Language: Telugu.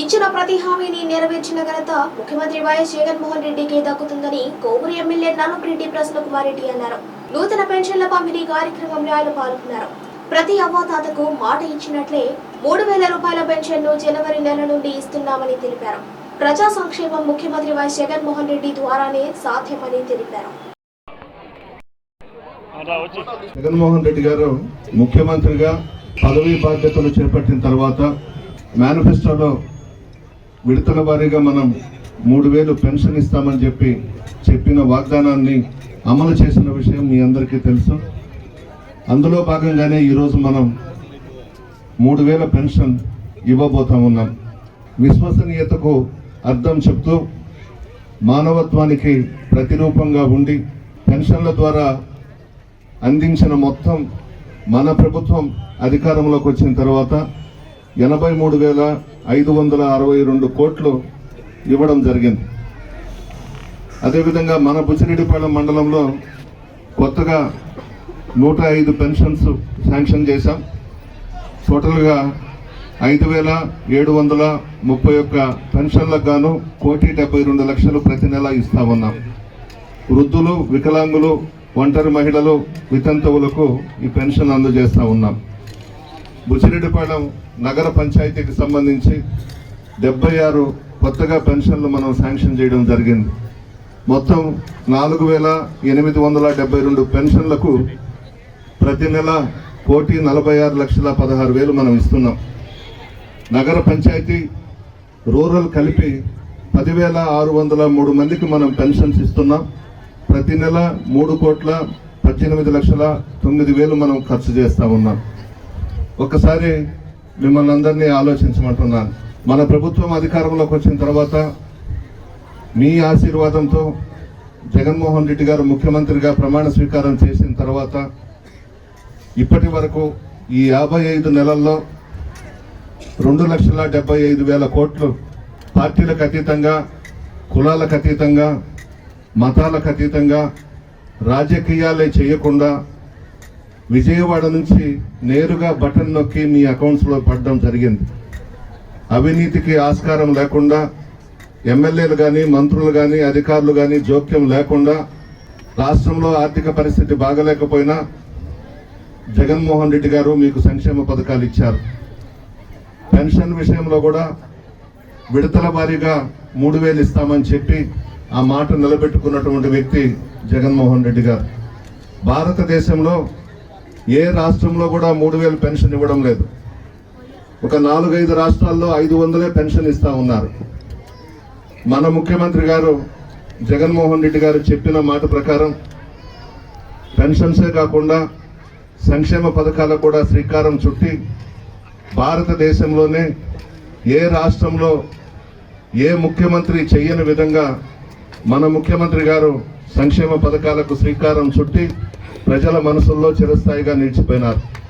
ఇచ్చిన ప్రతి హామీని నెరవేర్చిన ఘనత ముఖ్యమంత్రి వైఎస్ జగన్మోహన్ రెడ్డికి దక్కుతుందని కోవూరు ఎమ్మెల్యే నల్లపురెడ్డి ప్రసన్నకుమార్ రెడ్డి అన్నారు. నూతన పెన్షన్ల పంపిణీ కార్యక్రమంలో ఆయన పాల్గొన్నారు. ప్రతి అవ్వాతాతకు మాట ఇచ్చినట్లే మూడు వేల రూపాయల పెన్షన్ను జనవరి నెల నుండి ఇస్తున్నామని తెలిపారు. ప్రజా సంక్షేమం ముఖ్యమంత్రి వైఎస్ జగన్మోహన్ రెడ్డి ద్వారానే సాధ్యమని తెలిపారు. జగన్మోహన్ రెడ్డి గారు ముఖ్యమంత్రిగా పదవీ బాధ్యతలు చేపట్టిన తర్వాత మేనిఫెస్టోలో విడతల వారీగా మనం మూడు వేలు పెన్షన్ ఇస్తామని చెప్పి చెప్పిన వాగ్దానాన్ని అమలు చేసిన విషయం మీ అందరికీ తెలుసు. అందులో భాగంగానే ఈరోజు మనం మూడు వేల పెన్షన్ ఇవ్వబోతా ఉన్నాం. విశ్వసనీయతకు అర్థం చెప్తూ మానవత్వానికి ప్రతిరూపంగా ఉండి పెన్షన్ల ద్వారా అందించిన మొత్తం మన ప్రభుత్వం అధికారంలోకి వచ్చిన తర్వాత ఎనభై మూడు వేల ఐదు వందల అరవై రెండు కోట్లు ఇవ్వడం జరిగింది. అదేవిధంగా మన బుచ్చిరెడ్డిపాళెం మండలంలో కొత్తగా నూట ఐదు పెన్షన్స్ శాంక్షన్ చేశాం. టోటల్గా ఐదు వేల ఏడు వందల ముప్పై ఒక్క పెన్షన్లకు గాను కోటి డెబ్బై రెండు లక్షలు ప్రతి నెల ఇస్తా ఉన్నాం. వృద్ధులు వికలాంగులు ఒంటరి మహిళలు వితంతువులకు ఈ పెన్షన్ అందజేస్తూ ఉన్నాం. బుచ్చిరెడ్డిపాళెం నగర పంచాయతీకి సంబంధించి డెబ్బై ఆరు కొత్తగా పెన్షన్లు మనం శాంక్షన్ చేయడం జరిగింది. మొత్తం నాలుగు వేల ఎనిమిది వందల డెబ్బై రెండు పెన్షన్లకు ప్రతి నెల కోటి నలభై ఆరు లక్షల పదహారు వేలు మనం ఇస్తున్నాం. నగర పంచాయతీ రూరల్ కలిపి పదివేల ఆరు వందల మూడు మందికి మనం పెన్షన్స్ ఇస్తున్నాం. ప్రతి నెల మూడు కోట్ల పద్దెనిమిది లక్షల తొమ్మిది వేలు మనం ఖర్చు చేస్తా ఉన్నాం. ఒక్కసారి మిమ్మల్ని అందరినీ ఆలోచించమంటున్నాను. మన ప్రభుత్వం అధికారంలోకి వచ్చిన తర్వాత మీ ఆశీర్వాదంతో జగన్మోహన్ రెడ్డి గారు ముఖ్యమంత్రిగా ప్రమాణ స్వీకారం చేసిన తర్వాత ఇప్పటి వరకు ఈ యాభై ఐదు నెలల్లో రెండు లక్షల డెబ్బై ఐదు వేల కోట్లు పార్టీలకు అతీతంగా కులాలకు అతీతంగా మతాలకు అతీతంగా రాజకీయాలే చేయకుండా విజయవాడ నుంచి నేరుగా బటన్ నొక్కి మీ అకౌంట్స్లో పడడం జరిగింది. అవినీతికి ఆస్కారం లేకుండా ఎమ్మెల్యేలు కానీ మంత్రులు కానీ అధికారులు కానీ జోక్యం లేకుండా రాష్ట్రంలో ఆర్థిక పరిస్థితి బాగలేకపోయినా జగన్మోహన్ రెడ్డి గారు మీకు సంక్షేమ పథకాలు ఇచ్చారు. పెన్షన్ విషయంలో కూడా విడతల వారీగా మూడు వేలు ఇస్తామని చెప్పి ఆ మాట నిలబెట్టుకున్నటువంటి వ్యక్తి జగన్మోహన్ రెడ్డి గారు. భారతదేశంలో ఏ రాష్ట్రంలో కూడా మూడు వేలు పెన్షన్ ఇవ్వడం లేదు. ఒక నాలుగైదు రాష్ట్రాల్లో ఐదు వందలే పెన్షన్ ఇస్తా ఉన్నారు. మన ముఖ్యమంత్రి గారు జగన్మోహన్ రెడ్డి గారు చెప్పిన మాట ప్రకారం పెన్షన్సే కాకుండా సంక్షేమ పథకాలకు కూడా శ్రీకారం చుట్టి భారతదేశంలోనే ఏ రాష్ట్రంలో ఏ ముఖ్యమంత్రి చేయని విధంగా మన ముఖ్యమంత్రి గారు సంక్షేమ పథకాలకు శ్రీకారం చుట్టి ప్రజల మనసుల్లో చిరస్థాయిగా నిలిచిపోయినారు.